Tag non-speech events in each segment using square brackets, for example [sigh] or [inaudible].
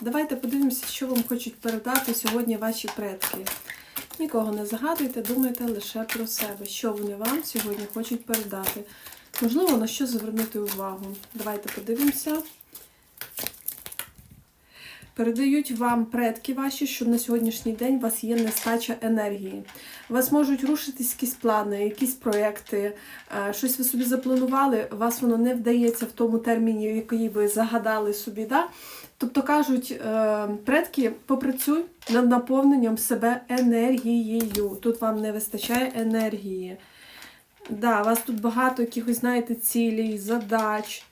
Давайте подивимося, що вам хочуть передати сьогодні ваші предки. Нікого не загадуйте, думайте лише про себе, що вони вам сьогодні хочуть передати. Можливо, на що звернути увагу. Давайте подивимося. Передають вам предки ваші, що на сьогоднішній день у вас є нестача енергії. У вас можуть рушитись якісь плани, якісь проекти, е, щось ви собі запланували, у вас воно не вдається в тому терміні, який ви загадали собі. Да? Тобто кажуть, е, предки, попрацюй над наповненням себе енергією. Тут вам не вистачає енергії. Да, у вас тут багато якихось, знаєте, цілей, задач.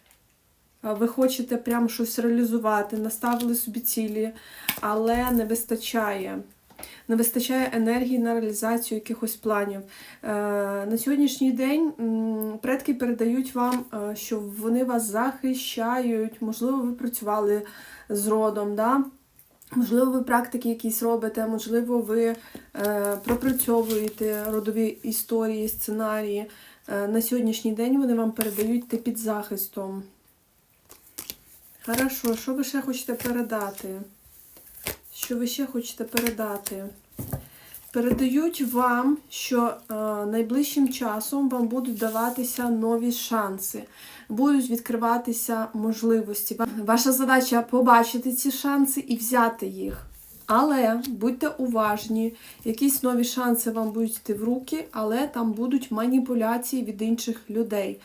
А Ви хочете прямо щось реалізувати, наставили собі цілі, але не вистачає. Не вистачає енергії на реалізацію якихось планів. Е, На сьогоднішній день предки передають вам, е, що вони вас захищають. Можливо, ви працювали з родом, да? можливо, ви практики якісь робите, можливо, ви е, пропрацьовуєте родові історії, сценарії. Е, На сьогоднішній день вони вам передають ти під захистом. Хорошо, що ви ще хочете передати? Що ви ще хочете передати? Передають вам, що е, найближчим часом вам будуть даватися нові шанси, будуть відкриватися можливості. Ваша задача побачити ці шанси і взяти їх. Але будьте уважні, якісь нові шанси вам будуть йти в руки, але там будуть маніпуляції від інших людей.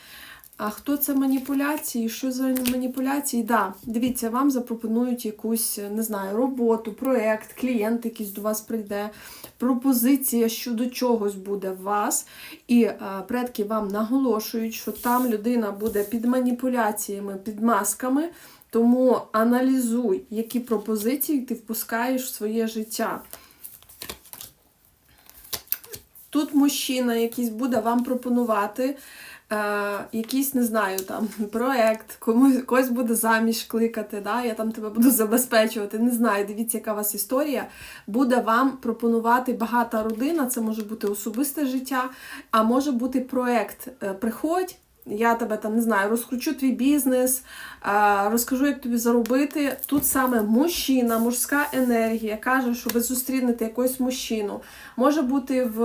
А хто це маніпуляції? Що за маніпуляції? Да, дивіться, вам запропонують якусь, не знаю, роботу, проєкт, клієнт якийсь до вас прийде, пропозиція щодо чогось буде в вас, і е, предки вам наголошують, що там людина буде під маніпуляціями, під масками. Тому аналізуй, які пропозиції ти впускаєш в своє життя. Тут мужчина якийсь буде вам пропонувати е, якийсь, не знаю, там проект, комусь когось буде заміж кликати, да? я там тебе буду [laughs] забезпечувати. Не знаю, дивіться, яка у вас історія. Буде вам пропонувати багата родина, це може бути особисте життя, а може бути проект. Е, Приходь. Я тебе там не знаю, розкручу твій бізнес, розкажу, як тобі заробити. Тут саме мужчина, мужська енергія каже, що ви зустрінете якогось мужчину. Може бути в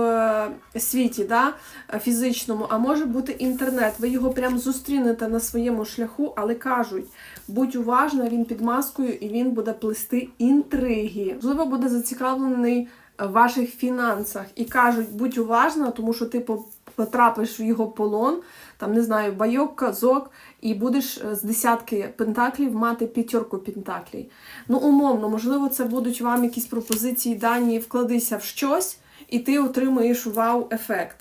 е, світі, да, фізичному, а може бути інтернет. Ви його прям зустрінете на своєму шляху, але кажуть, будь уважна, він під маскою і він буде плести інтриги. Можливо, буде зацікавлений в ваших фінансах. І кажуть, будь уважна, тому що ти по- потрапиш в його полон, там, не знаю, байок, казок, і будеш е, з десятки пентаклів мати п'ятерку пентаклів. Ну, умовно, можливо, це будуть вам якісь пропозиції, дані, вкладися в щось, і ти отримуєш вау-ефект.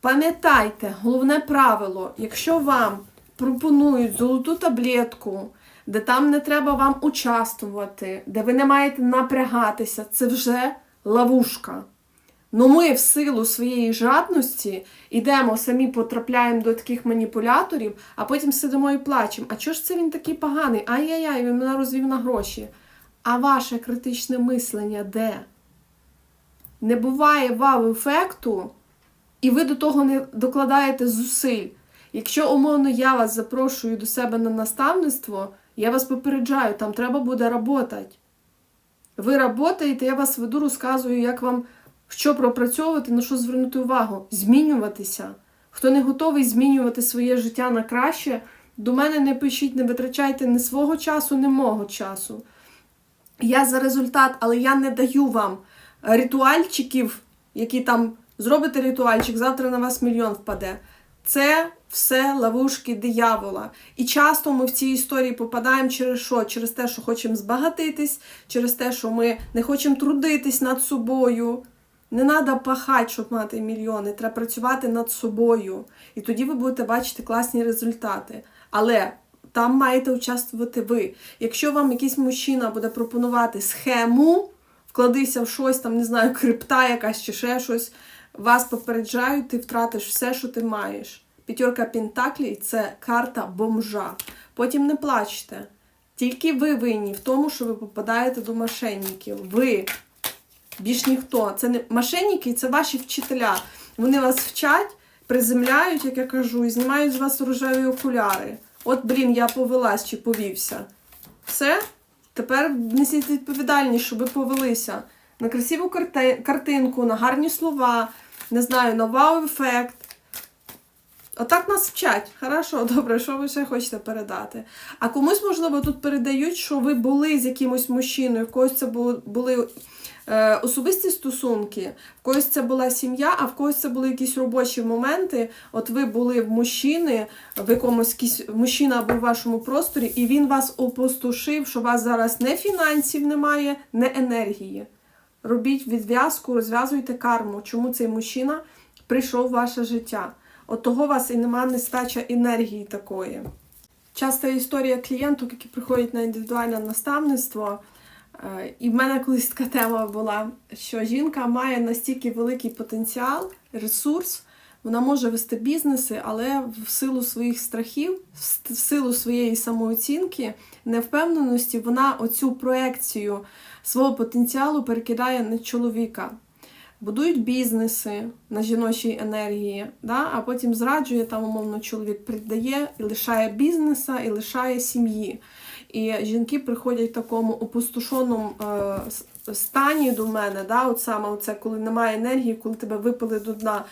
Пам'ятайте, головне правило, якщо вам пропонують золоту таблетку, де там не треба вам участвувати, де ви не маєте напрягатися, це вже ловушка. Ну ми в силу своєї жадності йдемо, самі потрапляємо до таких маніпуляторів, а потім сидимо і плачемо. А чого ж це він такий поганий? Ай-яй-яй, він мене розвів на гроші. А ваше критичне мислення де? Не буває вау-ефекту, і ви до того не докладаєте зусиль. Якщо умовно я вас запрошую до себе на наставництво, я вас попереджаю, там треба буде працювати. Ви працюєте, я вас веду, розказую, як вам що пропрацьовувати, на що звернути увагу, змінюватися. Хто не готовий змінювати своє життя на краще, до мене не пишіть, не витрачайте ні свого часу, ні мого часу. Я за результат, але я не даю вам ритуальчиків, які там зробите ритуальчик, завтра на вас мільйон впаде. Це все ловушки диявола. І часто ми в цій історії попадаємо через що? Через те, що хочемо збагатитись, через те, що ми не хочемо трудитись над собою. Не треба пахати, щоб мати мільйони, треба працювати над собою. І тоді ви будете бачити класні результати. Але там маєте участвувати ви. Якщо вам якийсь мужчина буде пропонувати схему, вкладися в щось, там, не знаю, крипта якась чи ще щось, вас попереджають, ти втратиш все, що ти маєш. П'ятерка Пентаклей це карта бомжа. Потім не плачте. Тільки ви винні в тому, що ви попадаєте до мошенників. Ви. Більш ніхто. Це не мошенники, це ваші вчителя. Вони вас вчать, приземляють, як я кажу, і знімають з вас рожеві окуляри. От, блін, я повелась чи повівся. Все, Тепер несіть відповідальність, щоб ви повелися на красиву карте- картинку, на гарні слова, не знаю, на вау-ефект. Отак нас вчать. Хорошо, [laughs] добре, що ви ще хочете передати? А комусь, можливо, тут передають, що ви були з якимось мужчиною, когось це були, особисті стосунки, в когось це була сім'я, а в когось це були якісь робочі моменти. От ви були в мужчини, в якомусь мужчина був в вашому просторі, і він вас опустошив, що у вас зараз не фінансів немає, не енергії. Робіть відв'язку, розв'язуйте карму, чому цей мужчина прийшов в ваше життя. От того у вас і нема нестача енергії такої. Часто історія клієнток, які приходять на індивідуальне наставництво. Е, І в мене колись така тема була, що жінка має настільки великий потенціал, ресурс, вона може вести бізнеси, але в силу своїх страхів, в силу своєї самооцінки, невпевненості, вона оцю проекцію свого потенціалу перекидає на чоловіка. Будують бізнеси на жіночій енергії, да? а потім зраджує там, умовно, чоловік придає і лишає бізнеса, і лишає сім'ї. І жінки приходять в такому опустошеному е, стані до мене, да? от саме це, коли немає енергії, коли тебе випили до дна.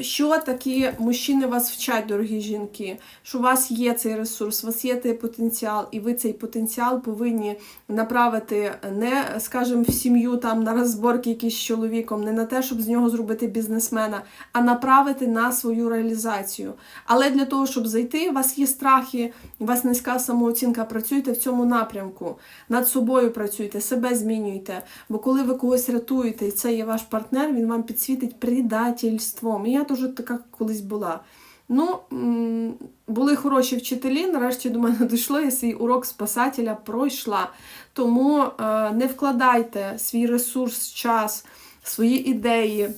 Що такі мужчини вас вчать, дорогі жінки? Що у вас є цей ресурс, у вас є цей потенціал, і ви цей потенціал повинні направити не, скажімо, в сім'ю там на розборки якісь з чоловіком, не на те, щоб з нього зробити бізнесмена, а направити на свою реалізацію. Але для того, щоб зайти, у вас є страхи, у вас низька самооцінка. Працюйте в цьому напрямку, над собою працюйте, себе змінюйте. Бо коли ви когось рятуєте, і це є ваш партнер, він вам підсвітить предательством. І я теж така колись була. Ну, були хороші вчителі, нарешті до мене [laughs] дійшло, я свій урок спасателя пройшла. Тому е, не вкладайте свій ресурс, час, свої ідеї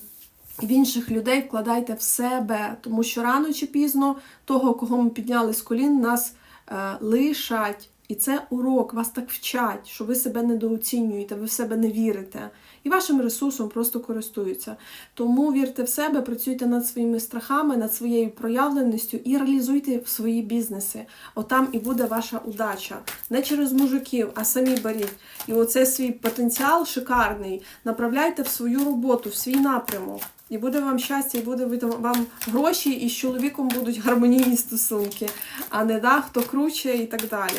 в інших людей, вкладайте в себе, тому що рано чи пізно того, кого ми підняли з колін, нас е, лишать. І це урок, вас так вчать, що ви себе недооцінюєте, ви в себе не вірите. І вашим ресурсом просто користуються. Тому вірте в себе, працюйте над своїми страхами, над своєю проявленістю і реалізуйте свої бізнеси. Отам і буде ваша удача. Не через мужиків, а самі беріть. І оцей свій потенціал шикарний направляйте в свою роботу, в свій напрямок. І буде вам щастя, і буде вам гроші, і з чоловіком будуть гармонійні стосунки, а не да, хто круче і так далі.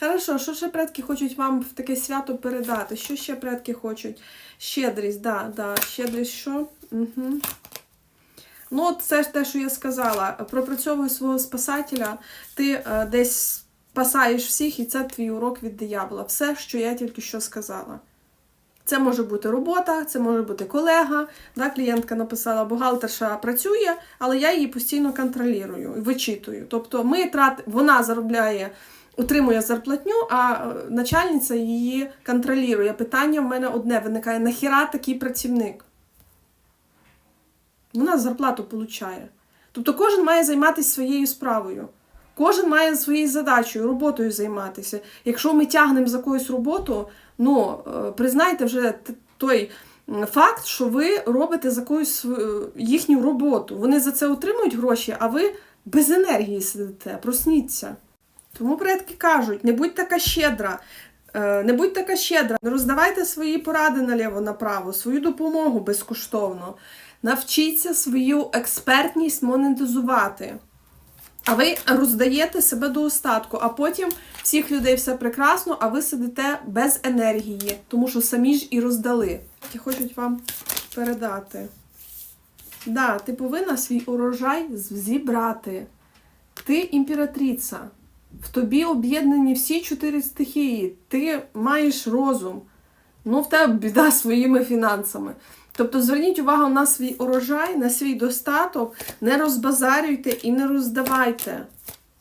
Хорошо, що ще предки хочуть вам в таке свято передати? Що ще предки хочуть? Щедрість, да, да. Щедрість що? Угу. Ну, це ж те, що я сказала. Пропрацьовуй свого спасателя, ти е, десь спасаєш всіх, і це твій урок від диявола. Все, що я тільки що сказала. Це може бути робота, це може бути колега. Да, клієнтка написала, бухгалтерша працює, але я її постійно контролюю вичитую. Тобто ми трат... вона заробляє, отримує зарплатню, а е, начальниця її контролює. Питання в мене одне виникає: нахіра такий працівник? Вона зарплату получає. Тобто кожен має займатися своєю справою. Кожен має своєю задачею, роботою займатися. Якщо ми тягнемо за якусь роботу, ну е, признайте вже той факт, що ви робите за якусь е, їхню роботу. Вони за це отримують гроші, а ви без енергії сидите. Просніться. Тому предки кажуть: не будь така щедра. е, Не будь така щедра, не роздавайте свої поради наліво-направо, свою допомогу безкоштовно. Навчіться свою експертність монетизувати. А ви роздаєте себе до остатку, а потім всіх людей все прекрасно, а ви сидите без енергії, тому що самі ж і роздали. Які хочуть вам передати. Да, ти повинна свій урожай зібрати. Ти імператриця. В тобі об'єднані всі чотири стихії. Ти маєш розум. Ну, в тебе біда своїми фінансами. Тобто зверніть увагу на свій урожай, на свій достаток, не розбазарюйте і не роздавайте.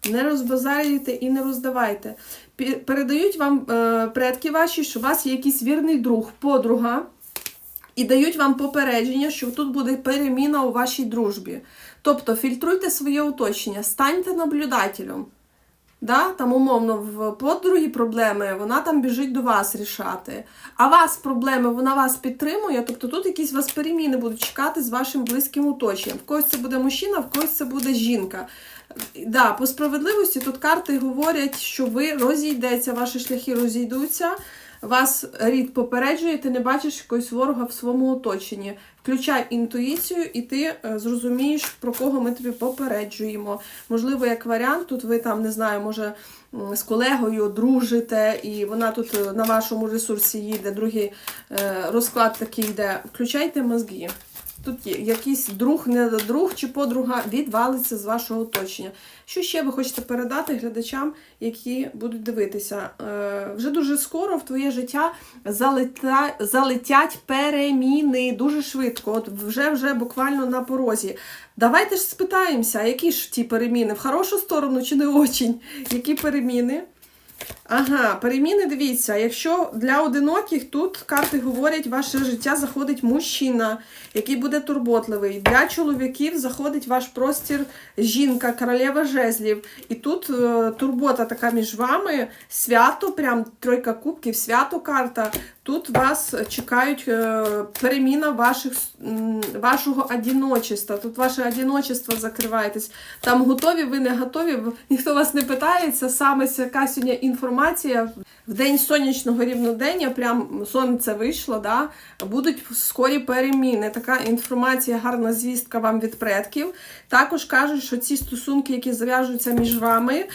Не розбазарюйте і не роздавайте. Передають вам е, предки ваші, що у вас є якийсь вірний друг, подруга, і дають вам попередження, що тут буде переміна у вашій дружбі. Тобто фільтруйте своє оточення, станьте наблюдателем. Да? Там, умовно, в подруги проблеми, вона там біжить до вас рішати. А вас проблеми, вона вас підтримує. Тобто тут якісь вас переміни будуть чекати з вашим близьким оточенням. В когось це буде мужчина, в когось це буде жінка. Да, по справедливості тут карти говорять, що ви розійдеться, ваші шляхи розійдуться. Вас рід попереджує, ти не бачиш якогось ворога в своєму оточенні. Включай інтуїцію, і ти е, зрозумієш, про кого ми тобі попереджуємо. Можливо, як варіант, тут ви там не знаю, може з колегою дружите, і вона тут е, на вашому ресурсі їде. Другий е, розклад такий йде. Включайте мозги. Тут якийсь друг, не друг чи подруга відвалиться з вашого оточення. Що ще ви хочете передати глядачам, які будуть дивитися? Е, вже дуже скоро в твоє життя залета, залетять переміни дуже швидко. От вже вже буквально на порозі. Давайте ж спитаємося, які ж ті переміни? В хорошу сторону чи не очень? Які переміни? Ага, переміни, дивіться, якщо для одиноких тут карти говорять, ваше життя заходить мужчина, який буде турботливий. Для чоловіків заходить ваш простір жінка, королева жезлів. І тут е, турбота така між вами, свято, прям тройка кубків, свято карта. Тут вас чекають е, переміна ваших, вашого одиночества. Тут ваше одиночество закриваєтесь. Там готові, ви не готові. Ніхто вас не питається. Саме яка сьогодні інформація в день сонячного рівнодення, прям сонце вийшло, да, будуть скорі переміни. Така інформація, гарна звістка вам від предків. Також кажуть, що ці стосунки, які зав'яжуться між вами.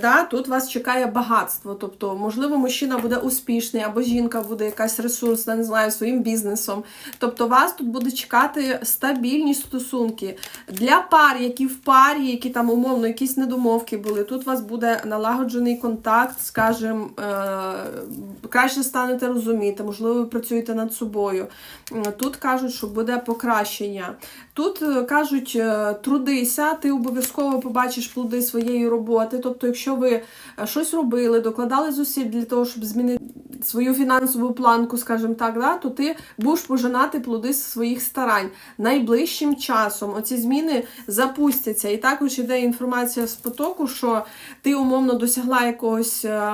Да, тут вас чекає багатство. Тобто, можливо, мужчина буде успішний, або жінка буде якась ресурсна, не знаю, своїм бізнесом. Тобто, вас тут буде чекати стабільні стосунки. Для пар, які в парі, які там умовно якісь недомовки були, тут у вас буде налагоджений контакт, скажімо, е- краще станете розуміти, можливо, ви працюєте над собою. Тут кажуть, що буде покращення. Тут е, кажуть, е, трудися, ти обов'язково побачиш плоди своєї роботи. Тобто, якщо ви е, щось робили, докладали зусиль для того, щоб змінити свою фінансову планку, скажімо так, да, то ти будеш пожинати плоди своїх старань найближчим часом. Оці зміни запустяться. І також іде інформація з потоку, що ти умовно досягла якогось е,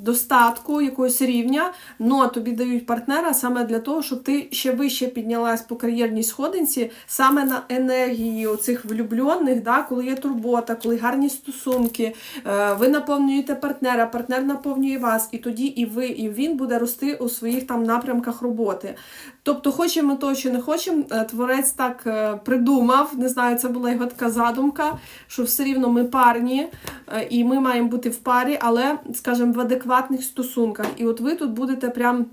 достатку, якогось рівня, але тобі дають партнера саме для того, щоб ти ще вище піднялась по кар'єрній сходинці, саме на енергії оцих влюблених, да, коли є турбота, коли гарні стосунки, е, ви наповнюєте партнера, партнер наповнює вас, і тоді і ви, і він буде рости у своїх там напрямках роботи. Тобто, хочемо того чи не хочемо, е, творець так е, придумав, не знаю, це була його така задумка, що все рівно ми парні, е, і ми маємо бути в парі, але, скажімо, в адекватних стосунках. І от ви тут будете прям.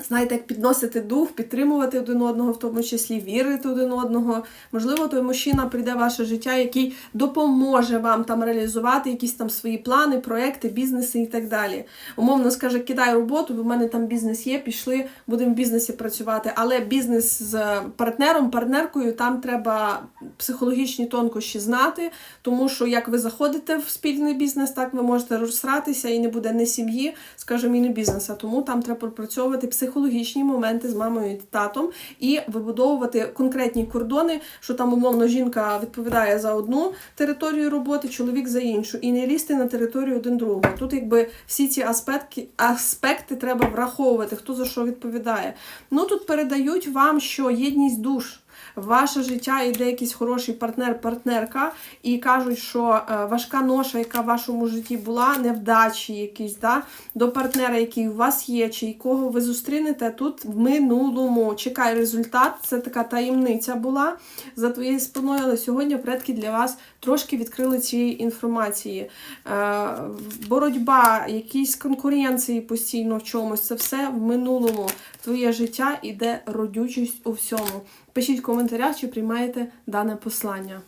Знаєте, як підносити дух, підтримувати один одного, в тому числі вірити один одного. Можливо, той мужчина прийде в ваше життя, який допоможе вам там реалізувати якісь там свої плани, проекти, бізнеси і так далі. Умовно скаже, кидай роботу, бо в мене там бізнес є, пішли, будемо в бізнесі працювати. Але бізнес з партнером, партнеркою, там треба психологічні тонкощі знати, тому що як ви заходите в спільний бізнес, так ви можете розсратися і не буде ні сім'ї, скажімо, і не бізнеса. Тому там треба пропрацьовувати психологічні моменти з мамою і татом і вибудовувати конкретні кордони, що там умовно жінка відповідає за одну територію роботи, чоловік за іншу, і не лізти на територію один другого. Тут якби всі ці аспекти, аспекти треба враховувати, хто за що відповідає. Ну тут передають вам, що єдність душ. Ваше життя йде якийсь хороший партнер, партнерка, і кажуть, що е, важка ноша, яка в вашому житті була, невдачі якісь, да, до партнера, який у вас є, чи якого ви зустрінете тут в минулому. Чекай результат, це така таємниця була за твоєю спиною, але сьогодні предки для вас трошки відкрили цієї інформації. Е, боротьба, якісь конкуренції постійно в чомусь, це все в минулому. Твоє життя іде родючість у всьому. Пишіть в коментарях, чи приймаєте дане послання.